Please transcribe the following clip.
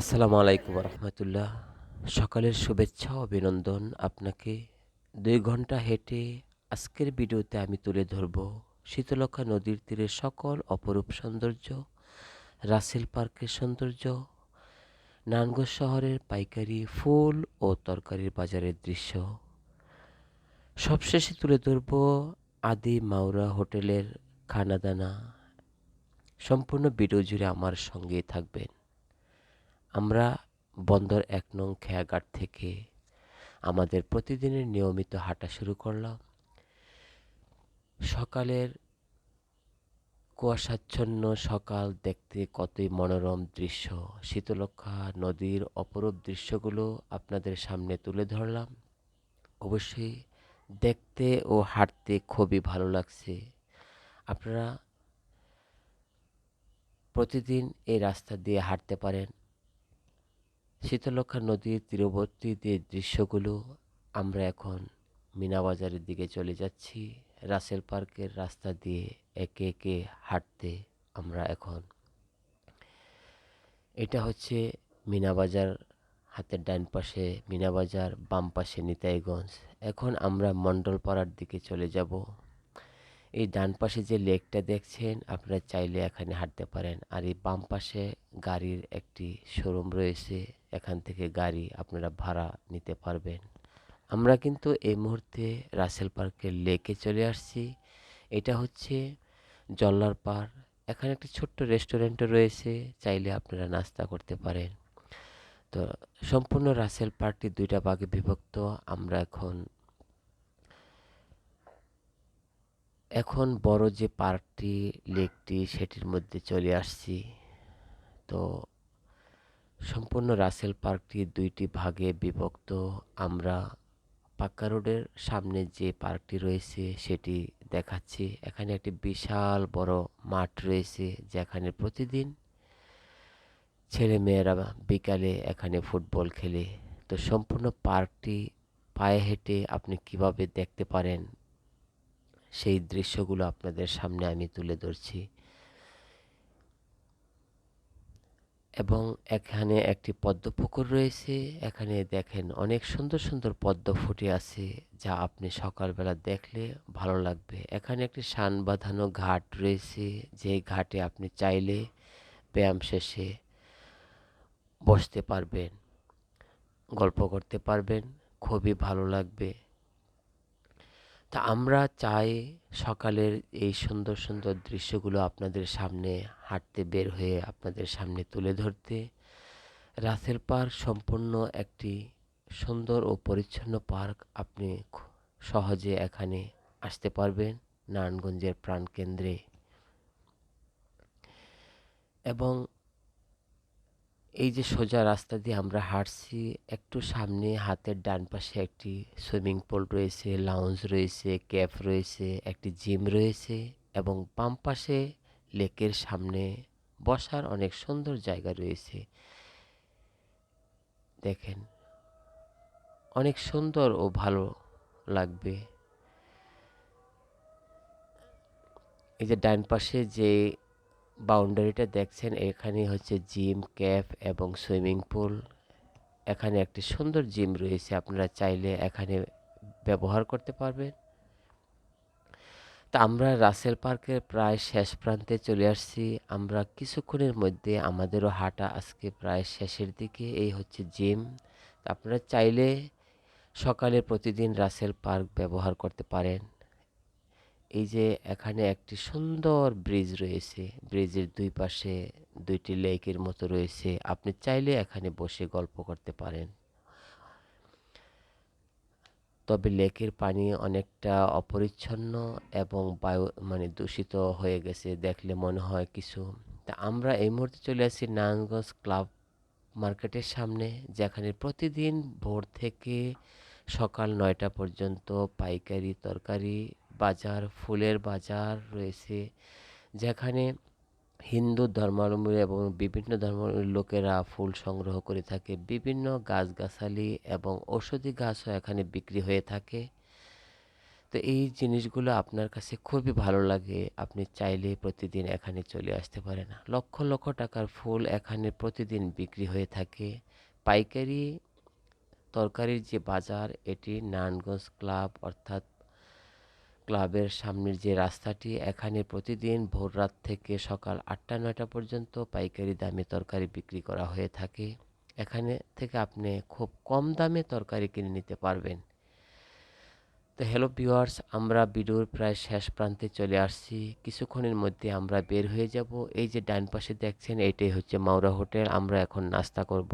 আসসালামু আলাইকুম রহমতুল্লাহ সকালের শুভেচ্ছা অভিনন্দন আপনাকে। দুই ঘণ্টা হেঁটে আজকের ভিডিওতে আমি তুলে ধরব শীতলক্ষা নদীর তীরে সকল অপরূপ সৌন্দর্য, রাসেল পার্কের সৌন্দর্য নানগঞ্জ শহরের পাইকারি ফুল ও তরকারির বাজারের দৃশ্য। সবশেষে তুলে ধরব আদি মাওরা হোটেলের খানাদানা। সম্পূর্ণ ভিডিও জুড়ে আমার সঙ্গে থাকবেন। আমরা বন্দর এক নং খেয়াঘাট থেকে আমাদের প্রতিদিনের নিয়মিত হাঁটা শুরু করলাম। সকালের কুয়াশাচ্ছন্ন সকাল দেখতে কতই মনোরম দৃশ্য। শীতলক্ষা নদীর অপরূপ দৃশ্যগুলো আপনাদের সামনে তুলে ধরলাম। অবশ্যই দেখতে ও হাঁটতে খুবই ভালো লাগছে। আপনারা প্রতিদিন এই রাস্তা দিয়ে হাঁটতে পারেন। শীতলক্ষা নদীর তীরবর্তী যে দৃশ্যগুলো, আমরা এখন মিনাবাজারের দিকে চলে যাচ্ছি। রাসেল পার্কের রাস্তা দিয়ে একে একে হাঁটতে আমরা এখন। এটা হচ্ছে মিনাবাজার, হাতের ডান পাশে মিনাবাজার, বাম পাশে নিতাইগঞ্জ। এখন আমরা মণ্ডলপাড়ার দিকে চলে যাব। এই ডান পাশে যে লেকটা দেখছেন, আপনারা চাইলে এখানে হাঁটতে পারেন। আর এই বাম পাশে গাড়ির একটি শোরুম রয়েছে, এখান থেকে গাড়ি আপনারা ভাড়া নিতে পারবেন। আমরা কিন্তু এই মুহূর্তে রাসেল পার্কের লেকে চলে আসছি। এটা হচ্ছে জল্লার পার এখানে একটি ছোট্ট রেস্টুরেন্টও রয়েছে, চাইলে আপনারা নাস্তা করতে পারেন। তো সম্পূর্ণ রাসেল পার্কটি দুইটা ভাগে বিভক্ত। আমরা এখন এখন বড় যে পার্কটি, লেকটি, সেটির মধ্যে চলে আসছি। তো সম্পূর্ণ রাসেল পার্কটি দুইটি ভাগে বিভক্ত। আমরা পাক্কা রোডের সামনে যে পার্কটি রয়েছে, সেটি দেখাচ্ছি। এখানে একটি বিশাল বড় মাঠ রয়েছে, যেখানে প্রতিদিন ছেলে মেয়েরা বিকালে এখানে ফুটবল খেলে। তো সম্পূর্ণ পার্কটি পায়ে হেঁটে আপনি কীভাবে দেখতে পারেন সেই দৃশ্যগুলো আপনাদের সামনে আমি তুলে ধরছি। এবং এখানে একটি পদ্ম পুকুর রয়েছে। এখানে দেখেন অনেক সুন্দর সুন্দর পদ্ম ফুটে আছে যা আপনি সকালবেলা দেখলে ভালো লাগবে। এখানে একটি সান বাঁধানো ঘাট রয়েছে। যে ঘাটে আপনি চাইলে ব্যায়াম শেষে বসতে পারবেন, গল্প করতে পারবেন, খুবই ভালো লাগবে। তা আমরা চাই সকালের এই সুন্দর সুন্দর দৃশ্যগুলো আপনাদের সামনে হাঁটতে বের হয়ে আপনাদের সামনে তুলে ধরতে। রাসেল পার্ক সম্পূর্ণ একটি সুন্দর ও পরিচ্ছন্ন পার্ক। আপনি সহজে এখানে আসতে পারবেন নারায়ণগঞ্জের প্রাণকেন্দ্রে। এবং এই যে সোজা রাস্তা দিয়ে আমরা হাঁটছি, একটু সামনে হাতের ডান পাশে একটি সুইমিং পুল রয়েছে লাউঞ্জ রয়েছে ক্যাফ রয়েছে, একটি জিম রয়েছে এবং বাম পাশে লেকের সামনে বসার অনেক সুন্দর জায়গা রয়েছে। দেখেন, অনেক সুন্দর ও ভালো লাগবে। এই যে ডান পাশে যে বাউন্ডারিটা দেখছেন, এখানে হচ্ছে জিম, ক্যাফ এবং সুইমিং পুল। এখানে একটি সুন্দর জিম রয়েছে, আপনারা চাইলে এখানে ব্যবহার করতে পারবেন। তা আমরা রাসেল পার্কের প্রায় শেষ প্রান্তে চলে আসছি। আমরা কিছুক্ষণের মধ্যে আমাদেরও হাঁটা আজকে প্রায় শেষের দিকে, এই হচ্ছে জিম। আপনারা চাইলে সকালে প্রতিদিন রাসেল পার্ক ব্যবহার করতে পারেন। এই যে এখানে একটি সুন্দর ব্রিজ রয়েছে। ব্রিজের দুই পাশে দুইটি লেকের মতো রয়েছে। আপনি চাইলে এখানে বসে গল্প করতে পারেন। তবে লেকের পানি অনেকটা অপরিচ্ছন্ন এবং বায়ু মানে দূষিত হয়ে গেছে দেখলে মনে হয় কিছু। তা আমরা এই মুহূর্তে চলে আসি নারায়ণগঞ্জ ক্লাব মার্কেটের সামনে, যেখানে প্রতিদিন ভোর থেকে সকাল নয়টা পর্যন্ত পাইকারি, তরকারি বাজার, ফুলের বাজার রয়েছে, যেখানে হিন্দু ধর্মাবলম্বী এবং বিভিন্ন ধর্মের লোকেরা ফুল সংগ্রহ করে থাকে। বিভিন্ন গাছগাছালি এবং ঔষধি গাছও এখানে বিক্রি হয়ে থাকে। তো এই জিনিসগুলো আপনার কাছে খুবই ভালো লাগে, আপনি চাইলে প্রতিদিন এখানে চলে আসতে পারেন। লক্ষ লক্ষ টাকার ফুল এখানে প্রতিদিন বিক্রি হয়ে থাকে। পাইকারি, তরকারির যে বাজার, এটি নারায়ণগঞ্জ ক্লাব অর্থাৎ ক্লাবের সামনের যে রাস্তাটি, এখানে প্রতিদিন ভোর রাত থেকে সকাল আটটা, নয়টা পর্যন্ত পাইকারি দামে তরকারি বিক্রি করা হয়ে থাকে। এখানে থেকে আপনি খুব কম দামে তরকারি কিনে নিতে পারবেন। তো হ্যালো ভিউয়ার্স, আমরা ভিডিওর প্রায় শেষ প্রান্তে চলে আসছি। কিছুক্ষণের মধ্যে আমরা বের হয়ে যাব। এই যে ডান পাশে দেখছেন, এটাই হচ্ছে মাওরা হোটেল। আমরা এখন নাস্তা করব।